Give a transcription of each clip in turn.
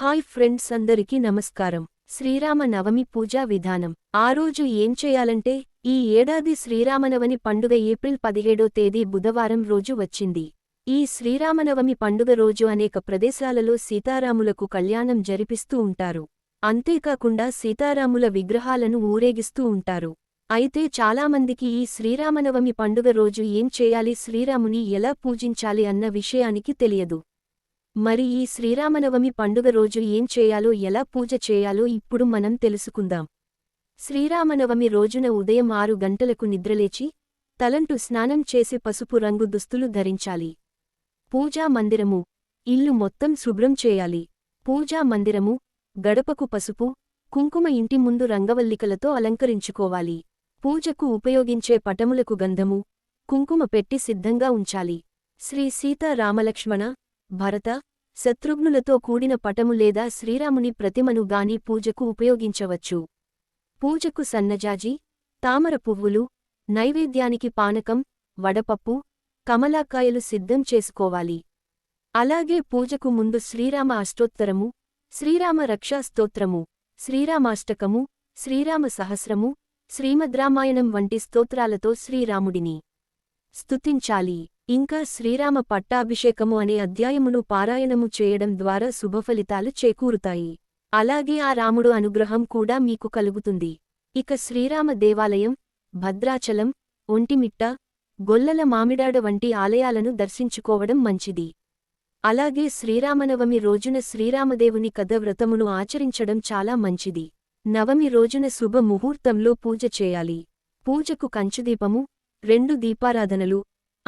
Hi friends అందరికీ నమస్కారం. శ్రీరామ నవమి పూజా విధానం. ఆ రోజు ఏం చేయాలంటే ఈ ఏడాది శ్రీరామనవమి పండుగ ఏప్రిల్ పదిహేడో తేదీ బుధవారం రోజు వచ్చింది. ఈ శ్రీరామనవమి పండుగ రోజు అనేక ప్రదేశాలలో సీతారాములకు కళ్యాణం జరిపిస్తూ ఉంటారు. అంతేకాకుండా సీతారాముల విగ్రహాలను ఊరేగిస్తూ ఉంటారు. అయితే చాలామందికి ఈ శ్రీరామనవమి పండుగ రోజు ఏం చేయాలి శ్రీరాముని ఎలా పూజించాలి అన్న విషయానికి తెలియదు. మరి ఈ శ్రీరామనవమి పండుగ రోజు ఏం చేయాలో ఎలా పూజ చేయాలో ఇప్పుడు మనం తెలుసుకుందాం. శ్రీరామనవమి రోజున ఉదయం ఆరు గంటలకు నిద్రలేచి తలంటు స్నానం చేసి పసుపు రంగు దుస్తులు ధరించాలి. పూజా మందిరము ఇల్లు మొత్తం శుభ్రం చేయాలి. పూజా మందిరము గడపకు పసుపు కుంకుమ ఇంటి ముందు రంగవల్లికలతో అలంకరించుకోవాలి. పూజకు ఉపయోగించే పటములకు గంధము కుంకుమ పెట్టి సిద్ధంగా ఉంచాలి. శ్రీ సీతారామలక్ష్మణ భరత శత్రుఘ్నులతో కూడిన పటము లేదా శ్రీరాముని ప్రతిమను గాని పూజకు ఉపయోగించవచ్చు. పూజకు సన్నజాజి తామర పువ్వులు నైవేద్యానికి పానకం వడపప్పు కమలాకాయలు సిద్ధం చేసుకోవాలి. అలాగే పూజకు ముందు శ్రీరామ అష్టోత్తరము శ్రీరామ రక్షా స్తోత్రము శ్రీరామాష్టకము శ్రీరామ సహస్రము శ్రీమద్రామాయణం వంటి స్తోత్రాలతో శ్రీరాముడిని స్తుతించాలి. ఇంకా శ్రీరామ పట్టాభిషేకము అనే అధ్యాయమును పారాయణము చేయడం ద్వారా శుభఫలితాలు చేకూరుతాయి. అలాగే ఆ రాముడు అనుగ్రహం కూడా మీకు కలుగుతుంది. ఇక శ్రీరామ దేవాలయం భద్రాచలం ఒంటిమిట్ట గొల్లల మామిడాడ వంటి ఆలయాలను దర్శించుకోవడం మంచిది. అలాగే శ్రీరామనవమి రోజున శ్రీరామదేవుని కథ వ్రతమును ఆచరించడం చాలా మంచిది. నవమి రోజున శుభ ముహూర్తంలో పూజ చేయాలి. పూజకు కంచుదీపము రెండు దీపారాధనలు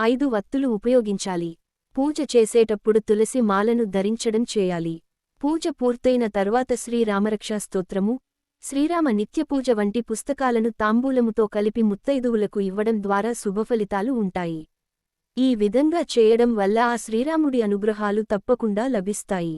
ఐదు వత్తులు ఉపయోగించాలి. పూజ చేసేటప్పుడు తులసి మాలను ధరించడం చేయాలి. పూజ పూర్తయిన తర్వాత శ్రీరామరక్షా స్తోత్రము శ్రీరామ నిత్యపూజ వంటి పుస్తకాలను తాంబూలముతో కలిపి ముత్తైదువులకు ఇవ్వడం ద్వారా శుభఫలితాలు ఉంటాయి. ఈ విధంగా చేయడం వల్ల ఆ శ్రీరాముడి అనుగ్రహాలు తప్పకుండా లభిస్తాయి.